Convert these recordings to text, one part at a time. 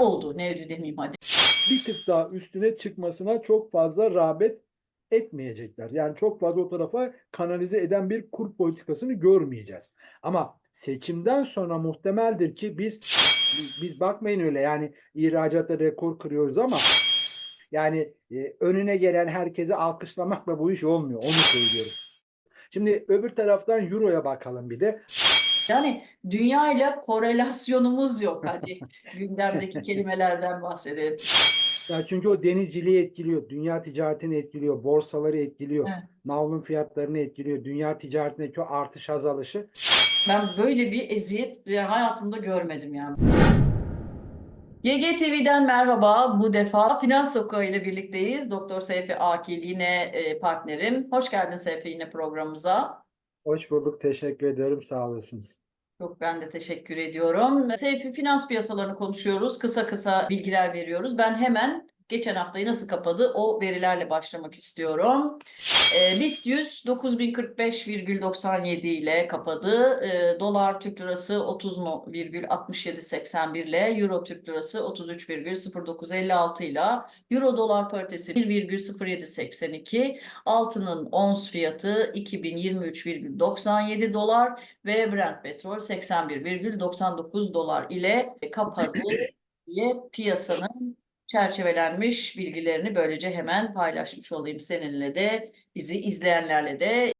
oldu? Ne ödü demeyeyim hadi. bir tık daha üstüne çıkmasına çok fazla rağbet etmeyecekler. Yani çok fazla o tarafa kanalize eden bir kur politikasını görmeyeceğiz. Ama seçimden sonra muhtemeldir ki biz biz, bakmayın öyle yani ihracatta rekor kırıyoruz ama yani e, önüne gelen herkesi alkışlamakla bu iş olmuyor. Onu söylüyorum. Şimdi öbür taraftan Euro'ya bakalım bir de. Yani dünya ile korelasyonumuz yok. Hadi gündemdeki kelimelerden bahsedelim. Ya çünkü o denizciliği etkiliyor, dünya ticaretini etkiliyor, borsaları etkiliyor, Evet. navlun fiyatlarını etkiliyor, dünya ticaretindeki o artış azalışı. Ben böyle bir eziyet hayatımda görmedim yani. YGTV'den merhaba. Bu defa Finans Sokağı ile birlikteyiz. Doktor Seyfi Akil yine e, partnerim. Hoş geldin Seyfi yine programımıza. Hoş bulduk, teşekkür ediyorum, sağ olasınız. Çok ben de teşekkür ediyorum. Seyfi finans piyasalarını konuşuyoruz. Kısa kısa bilgiler veriyoruz. Ben hemen geçen haftayı nasıl kapadı o verilerle başlamak istiyorum. E, BIST 100 9045,97 ile kapadı. E, dolar Türk lirası 30,6781 ile Euro Türk lirası 33,0956 ile Euro dolar paritesi 1,0782 altının ons fiyatı 2023,97 dolar ve Brent petrol 81,99 dolar ile kapadı diye piyasanın çerçevelenmiş bilgilerini böylece hemen paylaşmış olayım seninle de bizi izleyenlerle de.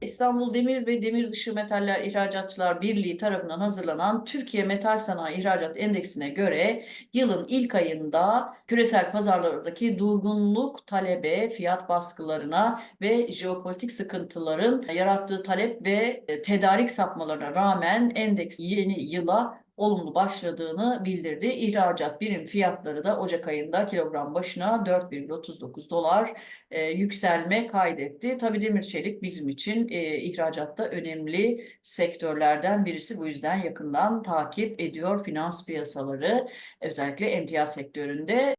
İstanbul Demir ve Demir Dışı Metaller İhracatçılar Birliği tarafından hazırlanan Türkiye Metal Sanayi İhracat Endeksine göre yılın ilk ayında küresel pazarlardaki durgunluk talebe, fiyat baskılarına ve jeopolitik sıkıntıların yarattığı talep ve e, tedarik sapmalarına rağmen endeks yeni yıla olumlu başladığını bildirdi. İhracat birim fiyatları da Ocak ayında kilogram başına 4,39 dolar e, yükselme kaydetti. Tabii demir çelik bizim için e, ihracatta önemli sektörlerden birisi. Bu yüzden yakından takip ediyor finans piyasaları özellikle emtia sektöründe.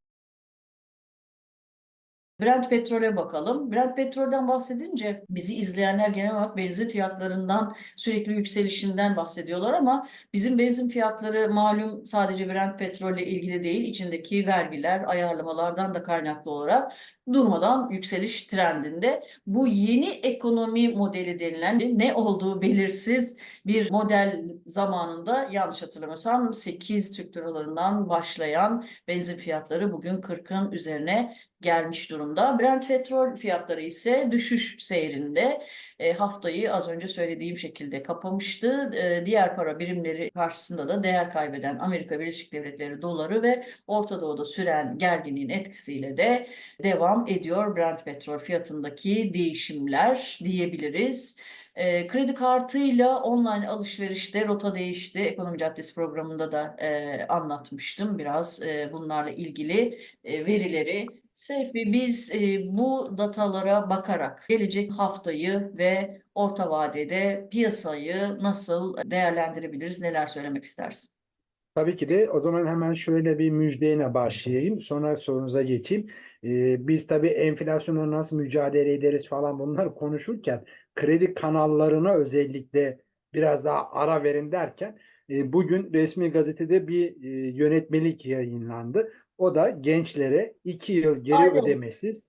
Brent petrole bakalım. Brent petrolden bahsedince bizi izleyenler genel olarak benzin fiyatlarından sürekli yükselişinden bahsediyorlar ama bizim benzin fiyatları malum sadece Brent petrolle ilgili değil, içindeki vergiler, ayarlamalardan da kaynaklı olarak durmadan yükseliş trendinde. Bu yeni ekonomi modeli denilen ne olduğu belirsiz bir model zamanında yanlış hatırlamıyorsam 8 Türk liralarından başlayan benzin fiyatları bugün 40'ın üzerine gelmiş durumda. Brent petrol fiyatları ise düşüş seyrinde. E, haftayı az önce söylediğim şekilde kapamıştı. E, diğer para birimleri karşısında da değer kaybeden Amerika Birleşik Devletleri doları ve Orta Doğu'da süren gerginliğin etkisiyle de devam ediyor Brent petrol fiyatındaki değişimler diyebiliriz. E, kredi kartıyla online alışverişte rota değişti. Ekonomi Caddesi programında da e, anlatmıştım biraz e, bunlarla ilgili e, verileri. Seyfi biz e, bu datalara bakarak gelecek haftayı ve orta vadede piyasayı nasıl değerlendirebiliriz? Neler söylemek istersin? Tabii ki de o zaman hemen şöyle bir müjdeyle başlayayım. Sonra sorunuza geçeyim. Ee, biz tabii enflasyonla nasıl mücadele ederiz falan bunları konuşurken kredi kanallarına özellikle biraz daha ara verin derken e, bugün resmi gazetede bir e, yönetmelik yayınlandı. O da gençlere 2 yıl geri Aynen. ödemesiz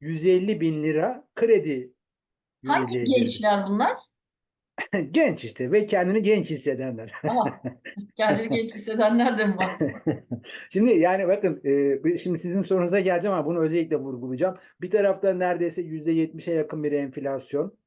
150 bin lira kredi Hangi gençler bunlar? Genç işte ve kendini genç hissedenler. Aha, kendini genç hissedenler de mi var? Şimdi yani bakın e, şimdi sizin sorunuza geleceğim ama bunu özellikle vurgulayacağım. Bir tarafta neredeyse %70'e yakın bir enflasyon.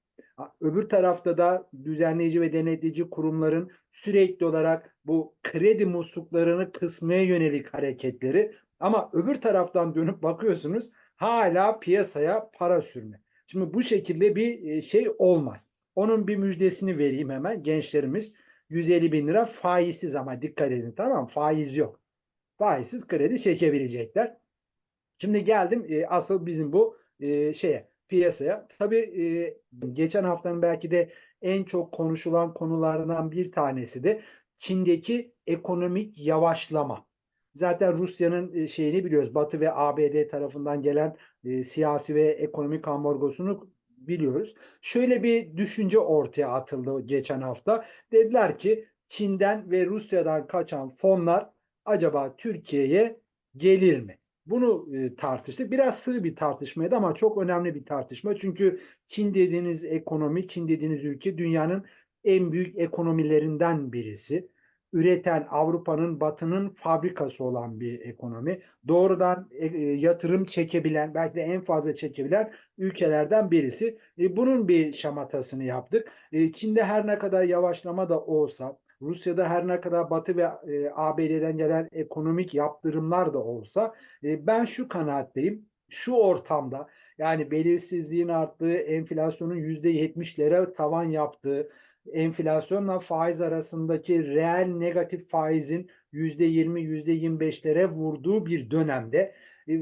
Öbür tarafta da düzenleyici ve denetleyici kurumların sürekli olarak bu kredi musluklarını kısmaya yönelik hareketleri. Ama öbür taraftan dönüp bakıyorsunuz hala piyasaya para sürme. Şimdi bu şekilde bir e, şey olmaz. Onun bir müjdesini vereyim hemen gençlerimiz. 150 bin lira faizsiz ama dikkat edin tamam? Faiz yok faizsiz kredi çekebilecekler. Şimdi geldim e, asıl bizim bu e, şeye piyasaya. Tabii e, geçen haftanın belki de en çok konuşulan konulardan bir tanesi de Çin'deki ekonomik yavaşlama. Zaten Rusya'nın e, şeyini biliyoruz. Batı ve ABD tarafından gelen e, siyasi ve ekonomik ambargosunu biliyoruz. Şöyle bir düşünce ortaya atıldı geçen hafta. Dediler ki Çin'den ve Rusya'dan kaçan fonlar acaba Türkiye'ye gelir mi? Bunu e, tartıştık. Biraz sığ bir tartışmaydı ama çok önemli bir tartışma. Çünkü Çin dediğiniz ekonomi, Çin dediğiniz ülke dünyanın en büyük ekonomilerinden birisi. Üreten Avrupa'nın, Batı'nın fabrikası olan bir ekonomi. Doğrudan e, e, yatırım çekebilen, belki de en fazla çekebilen ülkelerden birisi. E, bunun bir şamatasını yaptık. E, Çin'de her ne kadar yavaşlama da olsa, Rusya'da her ne kadar Batı ve e, ABD'den gelen ekonomik yaptırımlar da olsa e, ben şu kanaatteyim. Şu ortamda yani belirsizliğin arttığı, enflasyonun %70'lere tavan yaptığı, enflasyonla faiz arasındaki reel negatif faizin %20, %25'lere vurduğu bir dönemde e,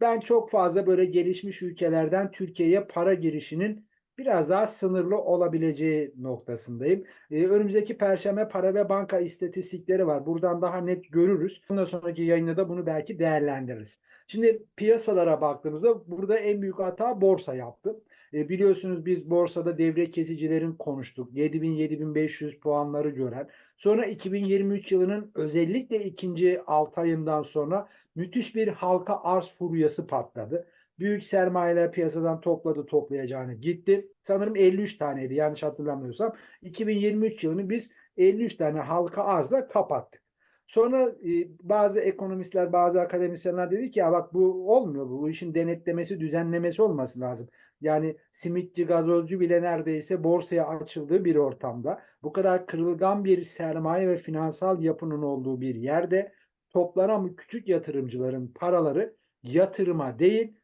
ben çok fazla böyle gelişmiş ülkelerden Türkiye'ye para girişinin biraz daha sınırlı olabileceği noktasındayım. Ee, önümüzdeki perşembe para ve banka istatistikleri var. Buradan daha net görürüz. Ondan sonraki yayında da bunu belki değerlendiririz. Şimdi piyasalara baktığımızda burada en büyük hata borsa yaptı. E, biliyorsunuz biz borsada devre kesicilerin konuştuk. 7000-7500 puanları gören. Sonra 2023 yılının özellikle ikinci 6 ayından sonra müthiş bir halka arz furyası patladı. Büyük sermayeler piyasadan topladı toplayacağını gitti. Sanırım 53 taneydi yanlış hatırlamıyorsam. 2023 yılını biz 53 tane halka arzla kapattık. Sonra e, bazı ekonomistler, bazı akademisyenler dedi ki ya bak bu olmuyor bu. Bu işin denetlemesi, düzenlemesi olması lazım. Yani simitçi, gazozcu bile neredeyse borsaya açıldığı bir ortamda bu kadar kırılgan bir sermaye ve finansal yapının olduğu bir yerde toplanan küçük yatırımcıların paraları yatırıma değil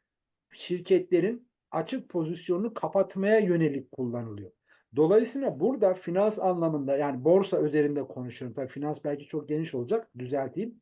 şirketlerin açık pozisyonunu kapatmaya yönelik kullanılıyor. Dolayısıyla burada finans anlamında yani borsa üzerinde konuşuyorum. Tabii finans belki çok geniş olacak. Düzelteyim.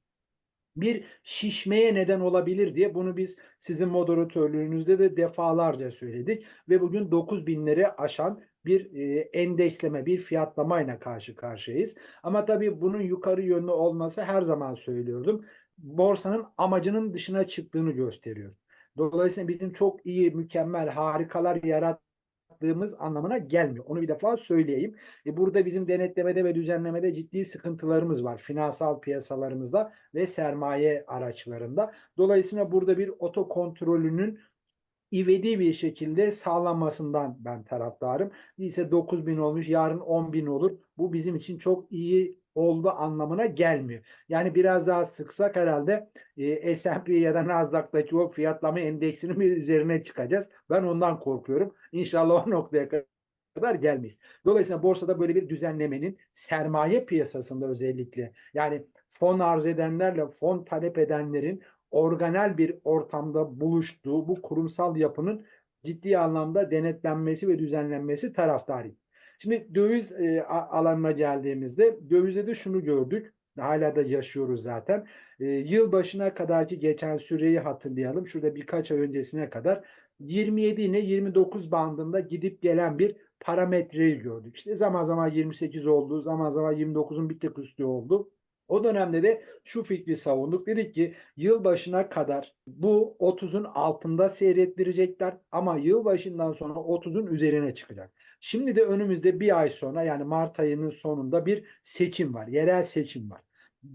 Bir şişmeye neden olabilir diye bunu biz sizin moderatörlüğünüzde de defalarca söyledik ve bugün 9000'leri aşan bir e, endeksleme, bir fiyatlamayla karşı karşıyayız. Ama tabii bunun yukarı yönlü olması her zaman söylüyordum. Borsanın amacının dışına çıktığını gösteriyor. Dolayısıyla bizim çok iyi, mükemmel, harikalar yarattığımız anlamına gelmiyor. Onu bir defa söyleyeyim. E burada bizim denetlemede ve düzenlemede ciddi sıkıntılarımız var. Finansal piyasalarımızda ve sermaye araçlarında. Dolayısıyla burada bir oto kontrolünün ivedi bir şekilde sağlanmasından ben taraftarım. Değilse 9 bin olmuş, yarın 10 bin olur. Bu bizim için çok iyi oldu anlamına gelmiyor. Yani biraz daha sıksak herhalde e, S&P ya da Nasdaq'taki o fiyatlama endeksinin bir üzerine çıkacağız. Ben ondan korkuyorum. İnşallah o noktaya kadar gelmeyiz. Dolayısıyla borsada böyle bir düzenlemenin sermaye piyasasında özellikle yani fon arz edenlerle fon talep edenlerin organel bir ortamda buluştuğu bu kurumsal yapının ciddi anlamda denetlenmesi ve düzenlenmesi taraftarıyım. Şimdi döviz e, alanına geldiğimizde dövizde de şunu gördük. Hala da yaşıyoruz zaten. E, yıl başına kadarki geçen süreyi hatırlayalım. Şurada birkaç ay öncesine kadar 27 ile 29 bandında gidip gelen bir parametreyi gördük. İşte zaman zaman 28 oldu, zaman zaman 29'un bir tık üstü oldu. O dönemde de şu fikri savunduk. Dedik ki yıl başına kadar bu 30'un altında seyrettirecekler ama yıl başından sonra 30'un üzerine çıkacak. Şimdi de önümüzde bir ay sonra yani Mart ayının sonunda bir seçim var. Yerel seçim var.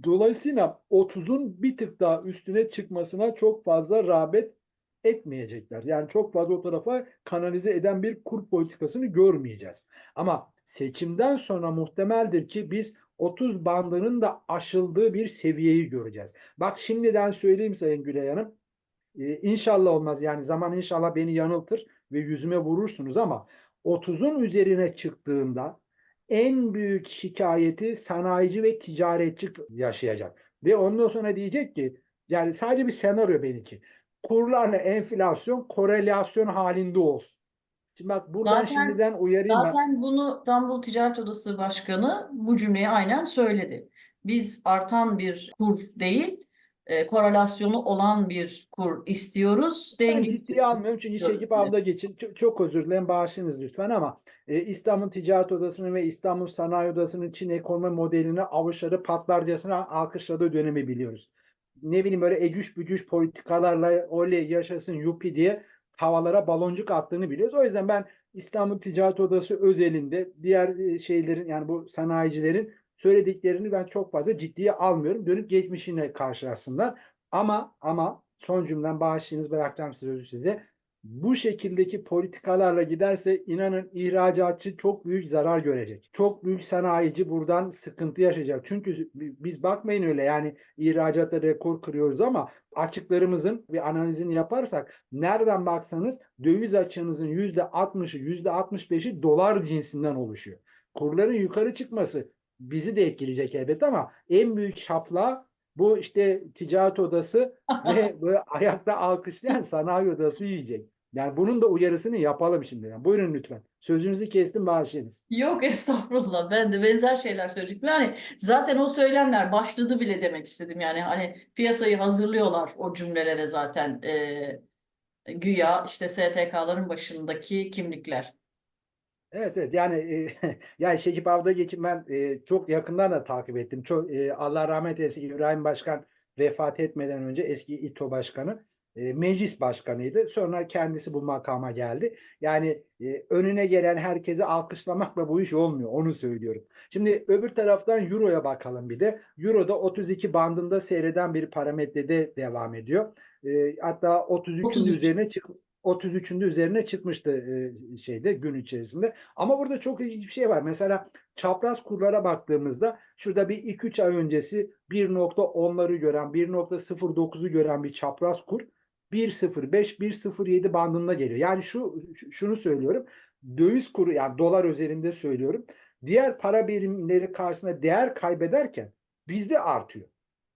Dolayısıyla 30'un bir tık daha üstüne çıkmasına çok fazla rağbet etmeyecekler. Yani çok fazla o tarafa kanalize eden bir kur politikasını görmeyeceğiz. Ama seçimden sonra muhtemeldir ki biz 30 bandının da aşıldığı bir seviyeyi göreceğiz. Bak şimdiden söyleyeyim Sayın Gülay Hanım. Ee, inşallah olmaz yani zaman inşallah beni yanıltır ve yüzüme vurursunuz ama 30'un üzerine çıktığında en büyük şikayeti sanayici ve ticaretçi yaşayacak. Ve ondan sonra diyecek ki yani sadece bir senaryo benimki. Kurlarla enflasyon korelasyon halinde olsun. Şimdi bak buradan Zaten- şimdiden uyarayım ben. Zaten bunu İstanbul Ticaret Odası Başkanı bu cümleyi aynen söyledi. Biz artan bir kur değil, e, korelasyonu olan bir kur istiyoruz. Ben Denge ciddiye almıyorum çünkü çekip avda geçin. Çok, çok özür dilerim bağışlayınız lütfen ama e, İstanbul Ticaret Odası'nın ve İstanbul Sanayi Odası'nın Çin ekonomi modelini avuçları patlarcasına alkışladığı dönemi biliyoruz. Ne bileyim böyle ecüş bücüş politikalarla oley yaşasın yupi diye havalara baloncuk attığını biliyoruz. O yüzden ben İstanbul Ticaret Odası özelinde diğer e, şeylerin yani bu sanayicilerin söylediklerini ben çok fazla ciddiye almıyorum. Dönüp geçmişine karşılasınlar. Ama ama son cümlem bağışlayınız bırakacağım sözü size. Bu şekildeki politikalarla giderse inanın ihracatçı çok büyük zarar görecek. Çok büyük sanayici buradan sıkıntı yaşayacak. Çünkü biz bakmayın öyle yani ihracatta rekor kırıyoruz ama açıklarımızın bir analizini yaparsak nereden baksanız döviz açığınızın %60'ı %65'i dolar cinsinden oluşuyor. Kurların yukarı çıkması bizi de etkileyecek elbette ama en büyük şapla bu işte ticaret odası ve böyle ayakta alkışlayan sanayi odası yiyecek. Yani bunun da uyarısını yapalım şimdi. Yani buyurun lütfen. Sözünüzü kestim bağışlayınız. Yok estağfurullah ben de benzer şeyler söyleyecektim. Yani zaten o söylemler başladı bile demek istedim. Yani hani piyasayı hazırlıyorlar o cümlelere zaten e, güya işte STK'ların başındaki kimlikler. Evet evet yani e, yani Şekip Avda geçin ben e, çok yakından da takip ettim. Çok e, Allah rahmet eylesin İbrahim Başkan vefat etmeden önce eski İTO Başkanı e, meclis başkanıydı. Sonra kendisi bu makama geldi. Yani e, önüne gelen herkesi alkışlamakla bu iş olmuyor. Onu söylüyorum. Şimdi öbür taraftan Euro'ya bakalım bir de. Euro'da 32 bandında seyreden bir parametrede devam ediyor. E, hatta 33'ün 33. üzerine çık 33'ünde üzerine çıkmıştı şeyde gün içerisinde. Ama burada çok ilginç bir şey var. Mesela çapraz kurlara baktığımızda şurada bir 2-3 ay öncesi 1.10'ları gören, 1.09'u gören bir çapraz kur 1.05, 1.07 bandında geliyor. Yani şu şunu söylüyorum. Döviz kuru yani dolar özelinde söylüyorum. Diğer para birimleri karşısında değer kaybederken bizde artıyor.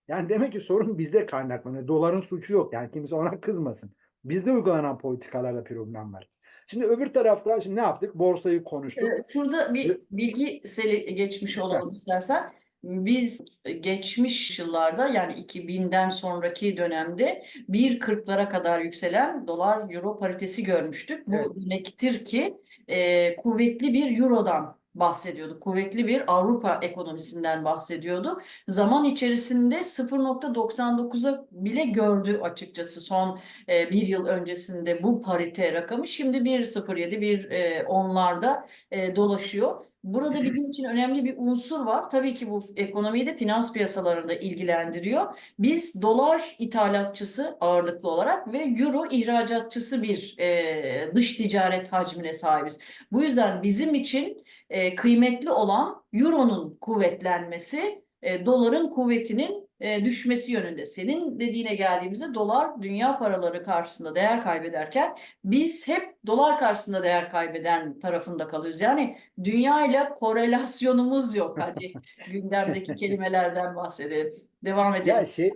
Yani demek ki sorun bizde kaynaklanıyor. Doların suçu yok. Yani kimse ona kızmasın. Bizde uygulanan politikalarla problem var. Şimdi öbür tarafta şimdi ne yaptık? Borsayı konuştuk. Ee, Şurada bir bilgi seli geçmiş olalım istersen. Biz geçmiş yıllarda yani 2000'den sonraki dönemde 1.40'lara kadar yükselen dolar euro paritesi görmüştük. Bu Evet. demektir ki e, kuvvetli bir eurodan bahsediyorduk. Kuvvetli bir Avrupa ekonomisinden bahsediyorduk. Zaman içerisinde 0.99'a bile gördü açıkçası son e, bir yıl öncesinde bu parite rakamı. Şimdi 1.07, 1.10'larda e, dolaşıyor. Burada bizim için önemli bir unsur var. Tabii ki bu ekonomiyi de finans piyasalarında ilgilendiriyor. Biz dolar ithalatçısı ağırlıklı olarak ve euro ihracatçısı bir e, dış ticaret hacmine sahibiz. Bu yüzden bizim için e, kıymetli olan euronun kuvvetlenmesi, e, doların kuvvetinin e, düşmesi yönünde. Senin dediğine geldiğimizde dolar dünya paraları karşısında değer kaybederken biz hep dolar karşısında değer kaybeden tarafında kalıyoruz. Yani dünya ile korelasyonumuz yok. Hadi gündemdeki kelimelerden bahsedelim. Devam edelim. Ya şey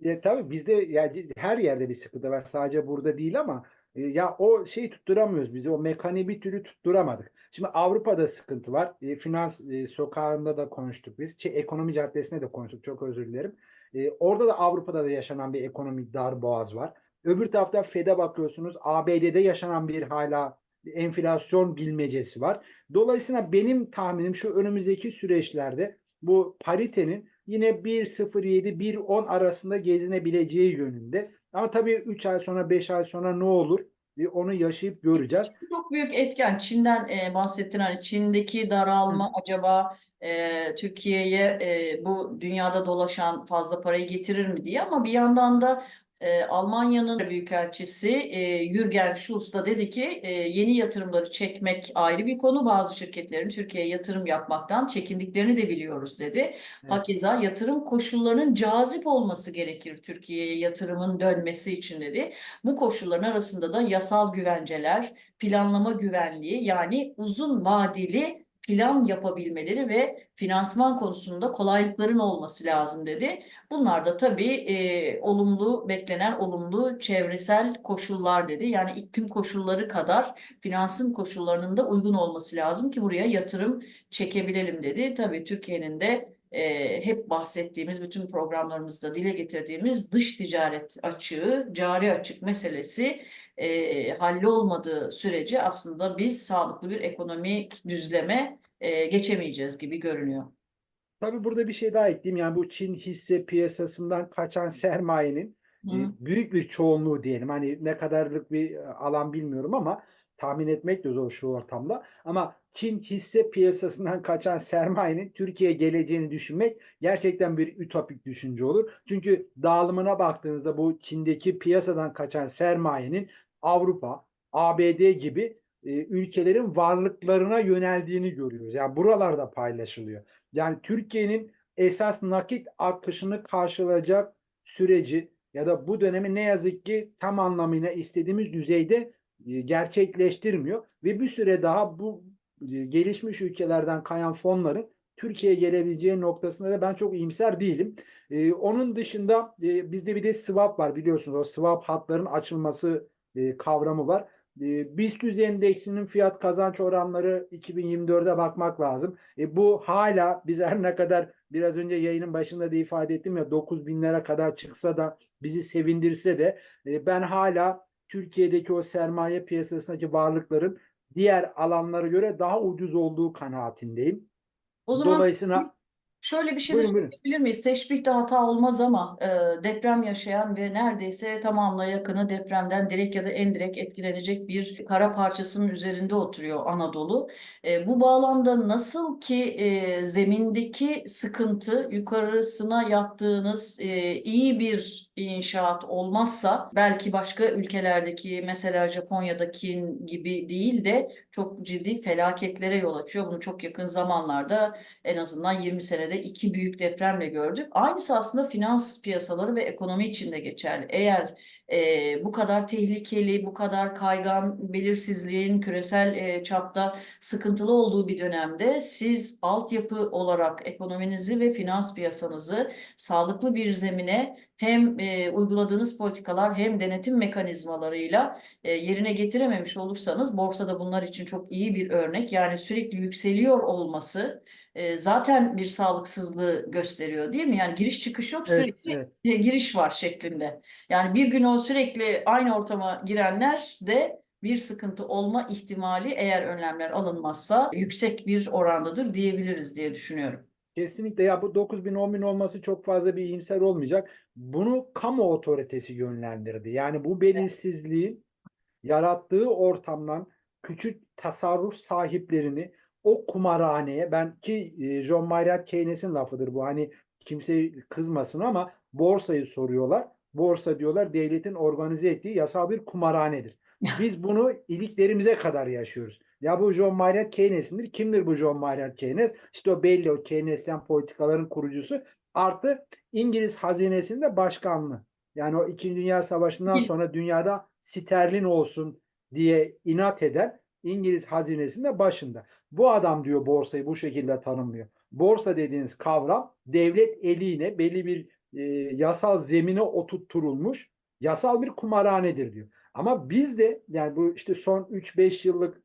ya tabii bizde ya c- her yerde bir sıkıntı var. Sadece burada değil ama e, ya o şeyi tutturamıyoruz biz. O mekaniği bir türlü tutturamadık. Şimdi Avrupa'da sıkıntı var. E, finans e, sokağında da konuştuk biz. Şey, ekonomi caddesinde de konuştuk. Çok özür dilerim. E, orada da Avrupa'da da yaşanan bir ekonomik darboğaz var. Öbür tarafta Fed'e bakıyorsunuz. ABD'de yaşanan bir hala enflasyon bilmecesi var. Dolayısıyla benim tahminim şu önümüzdeki süreçlerde bu paritenin yine 1.07-1.10 arasında gezinebileceği yönünde. Ama tabii 3 ay sonra 5 ay sonra ne olur? Onu yaşayıp göreceğiz. Çok büyük etken. Çin'den e, bahsettin. Hani Çin'deki daralma acaba e, Türkiye'ye e, bu dünyada dolaşan fazla parayı getirir mi diye ama bir yandan da e, Almanya'nın büyükelçisi e, Jürgen Schulz da dedi ki e, yeni yatırımları çekmek ayrı bir konu. Bazı şirketlerin Türkiye'ye yatırım yapmaktan çekindiklerini de biliyoruz dedi. Evet. Hakeza yatırım koşullarının cazip olması gerekir Türkiye'ye yatırımın dönmesi için dedi. Bu koşulların arasında da yasal güvenceler, planlama güvenliği yani uzun vadeli plan yapabilmeleri ve finansman konusunda kolaylıkların olması lazım dedi. Bunlar da tabii e, olumlu beklenen olumlu çevresel koşullar dedi. Yani iklim koşulları kadar finansın koşullarının da uygun olması lazım ki buraya yatırım çekebilelim dedi. Tabii Türkiye'nin de e, hep bahsettiğimiz bütün programlarımızda dile getirdiğimiz dış ticaret açığı, cari açık meselesi e, hallolmadığı sürece aslında biz sağlıklı bir ekonomik düzleme e, geçemeyeceğiz gibi görünüyor. Tabii burada bir şey daha ekleyeyim. Yani bu Çin hisse piyasasından kaçan sermayenin Hı. e, büyük bir çoğunluğu diyelim. Hani ne kadarlık bir e, alan bilmiyorum ama tahmin etmek de zor şu ortamda. Ama Çin hisse piyasasından kaçan sermayenin Türkiye'ye geleceğini düşünmek gerçekten bir ütopik düşünce olur. Çünkü dağılımına baktığınızda bu Çin'deki piyasadan kaçan sermayenin Avrupa, ABD gibi e, ülkelerin varlıklarına yöneldiğini görüyoruz. Yani buralarda paylaşılıyor. Yani Türkiye'nin esas nakit akışını karşılayacak süreci ya da bu dönemi ne yazık ki tam anlamıyla istediğimiz düzeyde e, gerçekleştirmiyor ve bir süre daha bu e, gelişmiş ülkelerden kayan fonların Türkiye'ye gelebileceği noktasında da ben çok iyimser değilim. E, onun dışında e, bizde bir de swap var biliyorsunuz. O swap hatların açılması e, kavramı var. E, BIST 100 endeksinin fiyat kazanç oranları 2024'e bakmak lazım. E, bu hala biz her ne kadar biraz önce yayının başında da ifade ettim ya 9 binlere kadar çıksa da bizi sevindirse de e, ben hala Türkiye'deki o sermaye piyasasındaki varlıkların diğer alanlara göre daha ucuz olduğu kanaatindeyim. O zaman Dolayısıyla Şöyle bir şey de Buyurun, buyurun. söyleyebilir miyiz? Teşbihte hata olmaz ama e, deprem yaşayan ve neredeyse tamamına yakını depremden direkt ya da endirekt etkilenecek bir kara parçasının üzerinde oturuyor Anadolu. E, bu bağlamda nasıl ki e, zemindeki sıkıntı yukarısına yaptığınız e, iyi bir inşaat olmazsa belki başka ülkelerdeki mesela Japonya'daki gibi değil de çok ciddi felaketlere yol açıyor. Bunu çok yakın zamanlarda en azından 20 senede iki büyük depremle gördük. Aynısı aslında finans piyasaları ve ekonomi için de geçerli. Eğer e, bu kadar tehlikeli, bu kadar kaygan, belirsizliğin küresel e, çapta sıkıntılı olduğu bir dönemde siz altyapı olarak ekonominizi ve finans piyasanızı sağlıklı bir zemine hem e, uyguladığınız politikalar hem denetim mekanizmalarıyla e, yerine getirememiş olursanız borsada bunlar için çok iyi bir örnek. Yani sürekli yükseliyor olması e, zaten bir sağlıksızlığı gösteriyor değil mi? Yani giriş çıkış yok Evet, sürekli evet. e, giriş var şeklinde. Yani bir gün o sürekli aynı ortama girenler de bir sıkıntı olma ihtimali eğer önlemler alınmazsa yüksek bir orandadır diyebiliriz diye düşünüyorum. Kesinlikle ya bu 9 bin 10 bin olması çok fazla bir iyimser olmayacak. Bunu kamu otoritesi yönlendirdi. Yani bu belirsizliğin yarattığı ortamdan küçük tasarruf sahiplerini o kumarhaneye ben ki e, John Maynard Keynes'in lafıdır bu hani kimse kızmasın ama borsayı soruyorlar. Borsa diyorlar devletin organize ettiği yasal bir kumarhanedir. Biz bunu iliklerimize kadar yaşıyoruz. Ya bu John Maynard Keynes'indir. Kimdir bu John Maynard Keynes? İşte o belli o Keynesyen politikaların kurucusu. Artı İngiliz hazinesinde başkanlığı. Yani o İkinci Dünya Savaşı'ndan sonra dünyada sterlin olsun diye inat eden İngiliz hazinesinde başında. Bu adam diyor borsayı bu şekilde tanımlıyor. Borsa dediğiniz kavram devlet eliyle belli bir e, yasal zemine oturtturulmuş yasal bir kumarhanedir diyor. Ama biz de yani bu işte son 3-5 yıllık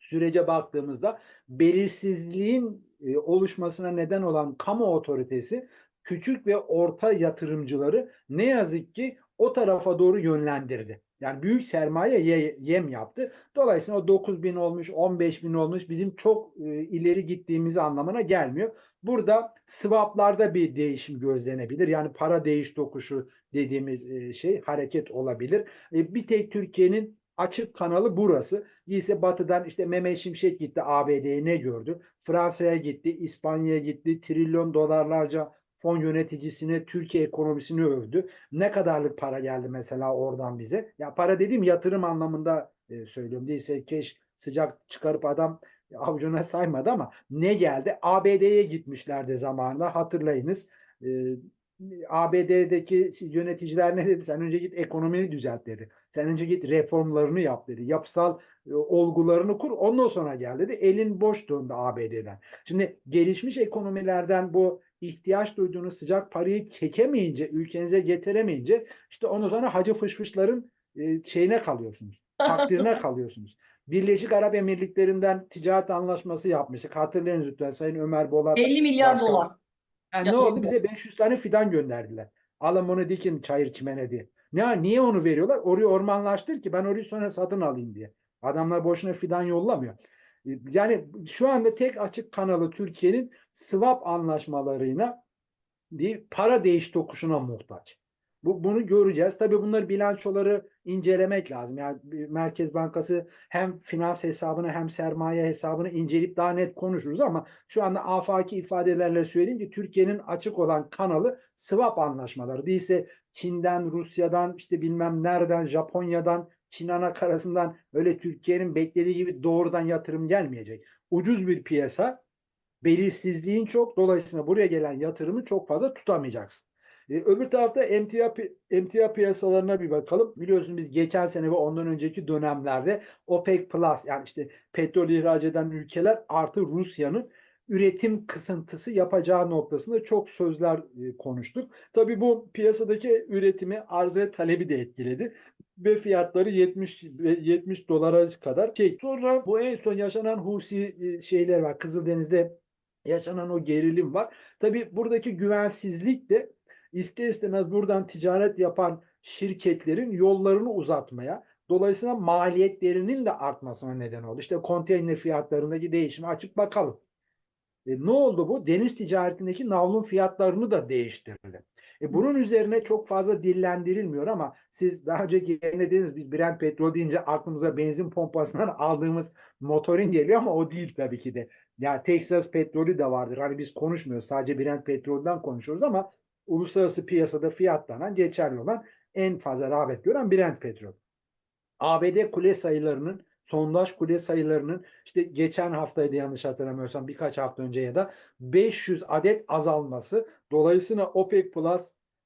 sürece baktığımızda belirsizliğin e, oluşmasına neden olan kamu otoritesi küçük ve orta yatırımcıları ne yazık ki o tarafa doğru yönlendirdi. Yani büyük sermaye ye- yem yaptı. Dolayısıyla o 9 bin olmuş, 15 bin olmuş bizim çok e, ileri gittiğimiz anlamına gelmiyor. Burada swaplarda bir değişim gözlenebilir. Yani para değiş tokuşu dediğimiz e, şey hareket olabilir. E, bir tek Türkiye'nin açık kanalı burası. Değilse batıdan işte Mehmet Şimşek gitti ABD'ye ne gördü? Fransa'ya gitti, İspanya'ya gitti. Trilyon dolarlarca fon yöneticisine Türkiye ekonomisini övdü. Ne kadarlık para geldi mesela oradan bize? Ya para dediğim yatırım anlamında e, söylüyorum. Değilse keş sıcak çıkarıp adam avucuna saymadı ama ne geldi? ABD'ye gitmişlerdi zamanında hatırlayınız. E, ABD'deki yöneticiler ne dedi? Sen önce git ekonomini düzelt dedi. Sen önce git reformlarını yap dedi. Yapısal e, olgularını kur. Ondan sonra gel dedi. Elin boş döndü ABD'den. Şimdi gelişmiş ekonomilerden bu ihtiyaç duyduğunuz sıcak parayı çekemeyince, ülkenize getiremeyince işte ondan sonra hacı fışfışların e, şeyine kalıyorsunuz. Takdirine kalıyorsunuz. Birleşik Arap Emirlikleri'nden ticaret anlaşması yapmıştık. Hatırlayın lütfen Sayın Ömer Bolat. 50 milyar Başkan- dolar. Yani Ya ne oldu? Bize 500 tane fidan gönderdiler. Alın bunu dikin çayır çimene diye. Ne, niye onu veriyorlar? Orayı ormanlaştır ki ben orayı sonra satın alayım diye. Adamlar boşuna fidan yollamıyor. Yani şu anda tek açık kanalı Türkiye'nin swap anlaşmalarıyla bir para değiş tokuşuna muhtaç. Bu, bunu göreceğiz. Tabii bunları bilançoları incelemek lazım. Yani Merkez Bankası hem finans hesabını hem sermaye hesabını inceleyip daha net konuşuruz ama şu anda afaki ifadelerle söyleyeyim ki Türkiye'nin açık olan kanalı swap anlaşmaları. Değilse Çin'den, Rusya'dan, işte bilmem nereden, Japonya'dan, Çin anakarasından öyle Türkiye'nin beklediği gibi doğrudan yatırım gelmeyecek. Ucuz bir piyasa, belirsizliğin çok. Dolayısıyla buraya gelen yatırımı çok fazla tutamayacaksın. E, öbür tarafta emtia, emtia piyasalarına bir bakalım. Biliyorsunuz biz geçen sene ve ondan önceki dönemlerde OPEC Plus yani işte petrol ihraç eden ülkeler artı Rusya'nın üretim kısıntısı yapacağı noktasında çok sözler e, konuştuk. Tabii bu piyasadaki üretimi arz ve talebi de etkiledi ve fiyatları 70 ve 70 dolara kadar çekti. Sonra bu en son yaşanan Husi e, şeyler var. Kızıldeniz'de yaşanan o gerilim var. Tabii buradaki güvensizlik de ister istemez buradan ticaret yapan şirketlerin yollarını uzatmaya, dolayısıyla maliyetlerinin de artmasına neden oldu. İşte konteyner fiyatlarındaki değişime açık bakalım. E, ne oldu bu? Deniz ticaretindeki navlun fiyatlarını da değiştirdi. E, bunun üzerine çok fazla dillendirilmiyor ama siz daha önce dediniz biz Brent petrol deyince aklımıza benzin pompasından aldığımız motorin geliyor ama o değil tabii ki de. Ya Texas petrolü de vardır. Hani biz konuşmuyoruz. Sadece Brent petrolden konuşuyoruz ama uluslararası piyasada fiyatlanan geçerli olan en fazla rağbet gören Brent petrol. ABD kule sayılarının sondaj kule sayılarının işte geçen haftaydı yanlış hatırlamıyorsam birkaç hafta önce ya da 500 adet azalması. Dolayısıyla OPEC Plus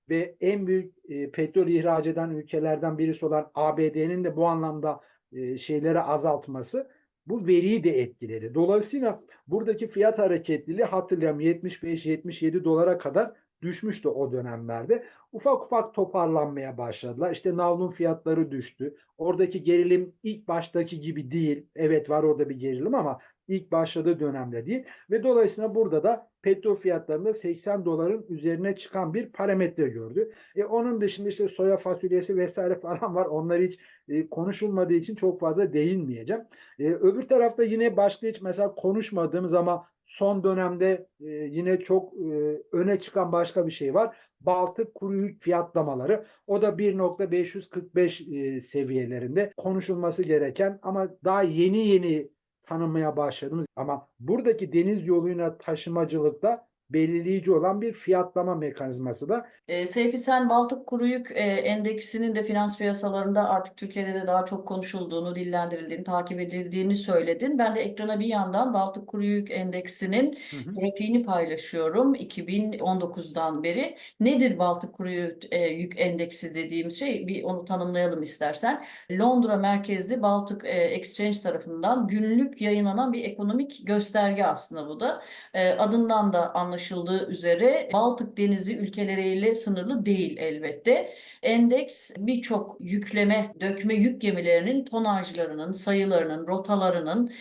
ve en büyük e, petrol ihraç eden ülkelerden birisi olan ABD'nin de bu anlamda e, şeyleri azaltması bu veriyi de etkiledi. Dolayısıyla buradaki fiyat hareketliliği hatırlayalım 75-77 dolara kadar düşmüştü o dönemlerde. Ufak ufak toparlanmaya başladılar. İşte navlun fiyatları düştü. Oradaki gerilim ilk baştaki gibi değil. Evet var orada bir gerilim ama ilk başladığı dönemde değil. Ve dolayısıyla burada da petrol fiyatlarında 80 doların üzerine çıkan bir parametre gördü. E, onun dışında işte soya fasulyesi vesaire falan var. Onlar hiç e, konuşulmadığı için çok fazla değinmeyeceğim. E, öbür tarafta yine başka hiç mesela konuşmadığımız ama son dönemde e, yine çok e, öne çıkan başka bir şey var. Baltık kuru yük fiyatlamaları. O da 1.545 e, seviyelerinde konuşulması gereken ama daha yeni yeni tanımaya başladığımız ama buradaki deniz yoluyla taşımacılıkta belirleyici olan bir fiyatlama mekanizması da E, Seyfi sen Baltık Kuru Yük e, Endeksinin de finans piyasalarında artık Türkiye'de de daha çok konuşulduğunu, dillendirildiğini, takip edildiğini söyledin. Ben de ekrana bir yandan Baltık Kuru Yük Endeksinin Hı hı. grafiğini paylaşıyorum 2019'dan beri. Nedir Baltık Kuru Yük, e, Yük Endeksi dediğimiz şey? Bir onu tanımlayalım istersen. Londra merkezli Baltık e, Exchange tarafından günlük yayınlanan bir ekonomik gösterge aslında bu da. E, adından da anlaşıldığı üzere Baltık Denizi ülkeleriyle sınırlı değil elbette. Endeks birçok yükleme, dökme yük gemilerinin tonajlarının, sayılarının, rotalarının,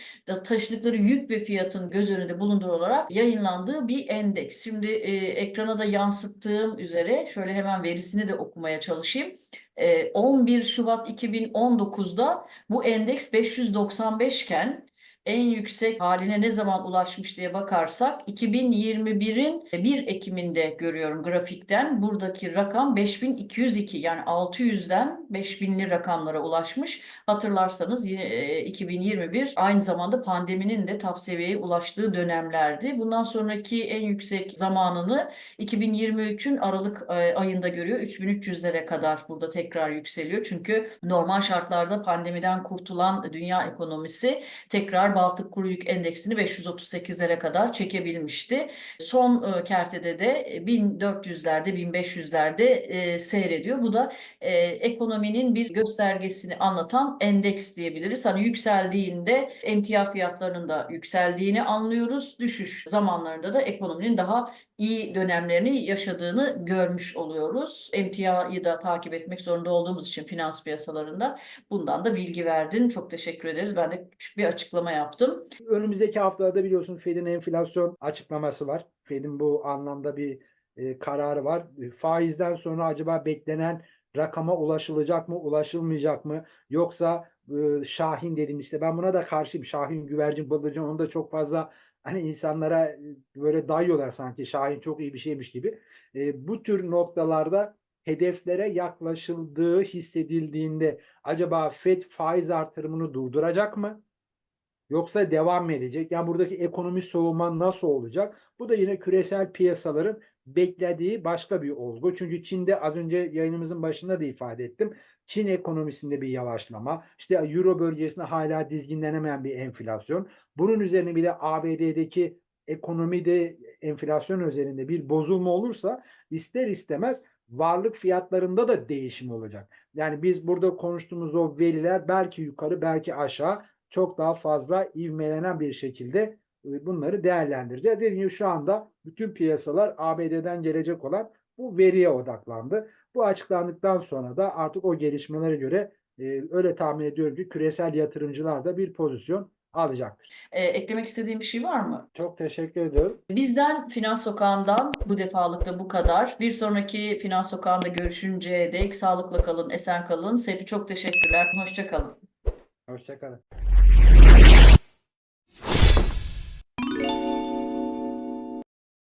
taşıdıkları yük ve fiyatın göz önünde bulundurularak yayınlandığı bir endeks. Şimdi e, ekrana da yansıttığım üzere şöyle hemen verisini de okumaya çalışayım. E, 11 Şubat 2019'da bu endeks 595 iken en yüksek haline ne zaman ulaşmış diye bakarsak 2021'in 1 Ekim'inde görüyorum grafikten. Buradaki rakam 5202 yani 600'den 5000'li rakamlara ulaşmış. Hatırlarsanız yine, e, 2021 aynı zamanda pandeminin de top seviyeye ulaştığı dönemlerdi. Bundan sonraki en yüksek zamanını 2023'ün Aralık e, ayında görüyor. 3300'lere kadar burada tekrar yükseliyor. Çünkü normal şartlarda pandemiden kurtulan dünya ekonomisi tekrar Baltık Kuru Yük Endeksini 538'lere kadar çekebilmişti. Son e, kertede de 1400'lerde 1500'lerde e, seyrediyor. Bu da e, ekonominin bir göstergesini anlatan endeks diyebiliriz. Hani yükseldiğinde emtia fiyatlarının da yükseldiğini anlıyoruz. Düşüş zamanlarında da ekonominin daha iyi dönemlerini yaşadığını görmüş oluyoruz. Emtiayı da takip etmek zorunda olduğumuz için finans piyasalarında bundan da bilgi verdin. Çok teşekkür ederiz. Ben de küçük bir açıklama yaptım. Önümüzdeki haftalarda biliyorsun Fed'in enflasyon açıklaması var. Fed'in bu anlamda bir e, kararı var. E, faizden sonra acaba beklenen rakama ulaşılacak mı, ulaşılmayacak mı? Yoksa e, Şahin dedim işte ben buna da karşıyım. Şahin, güvercin, bıldırcın onu da çok fazla hani insanlara e, böyle dayıyorlar sanki Şahin çok iyi bir şeymiş gibi. E, bu tür noktalarda hedeflere yaklaşıldığı hissedildiğinde acaba FED faiz artırımını durduracak mı? Yoksa devam mı edecek? Yani buradaki ekonomi soğuma nasıl olacak? Bu da yine küresel piyasaların beklediği başka bir olgu. Çünkü Çin'de az önce yayınımızın başında da ifade ettim. Çin ekonomisinde bir yavaşlama, işte Euro bölgesinde hala dizginlenemeyen bir enflasyon. Bunun üzerine bir de ABD'deki ekonomide enflasyon üzerinde bir bozulma olursa ister istemez varlık fiyatlarında da değişim olacak. Yani biz burada konuştuğumuz o veriler belki yukarı belki aşağı çok daha fazla ivmelenen bir şekilde bunları değerlendireceğiz. Dediğim gibi şu anda bütün piyasalar ABD'den gelecek olan bu veriye odaklandı. Bu açıklandıktan sonra da artık o gelişmelere göre e, öyle tahmin ediyorum ki küresel yatırımcılar da bir pozisyon alacaktır. E, eklemek istediğim bir şey var mı? Çok teşekkür ediyorum. Bizden Finans Sokağı'ndan bu defalıkta bu kadar. Bir sonraki Finans Sokağı'nda görüşünceye dek sağlıkla kalın, esen kalın. Seyfi çok teşekkürler. Hoşça kalın. Hoşçakalın.